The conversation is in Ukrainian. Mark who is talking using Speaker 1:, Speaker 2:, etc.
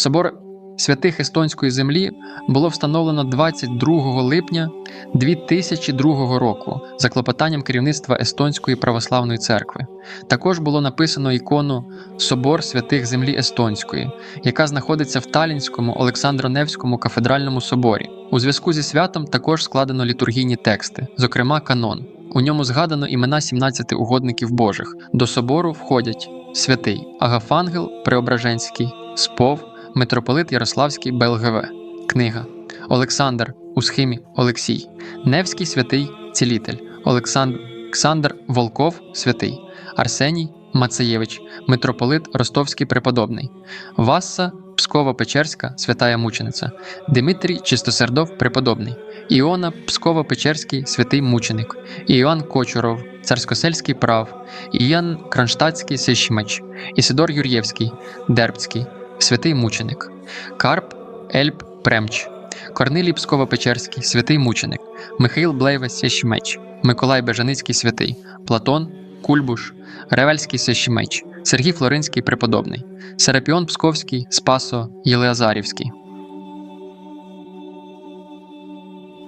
Speaker 1: Собор святих Естонської землі було встановлено 22 липня 2002 року за клопотанням керівництва Естонської православної церкви. Також було написано ікону Собор святих землі Естонської, яка знаходиться в Талінському Олександро-Невському кафедральному соборі. У зв'язку зі святом також складено літургійні тексти, зокрема канон. У ньому згадано імена 17 угодників Божих. До собору входять святий Агафангел Преображенський, Спов, митрополит Ярославський БЛГВ, книга. Олександр у схемі Олексій, Невський святий Цілитель, Олександр Волков святий, Арсеній Мацеєвич, митрополит Ростовський преподобний, Васса Пскова-Печерська святая мучениця, Димитрій Чистосердов преподобний, Іона Псково-Печерський святий мученик, Іоанн Кочуров, царськосельський прав, Іян Кронштадтський свящмеч, Ісидор Юр'євський, Дербцький, святий мученик, Карп Ельб Премч, Корнилій Псково-Печерський, святий мученик, Михаїл Блейве свящмеч, Миколай Бежаницький святий, Платон, Кульбуш, Ревельський свящмеч, Сергій Флоринський преподобний, Серапіон Псковський, Спасо Єлеазарівський.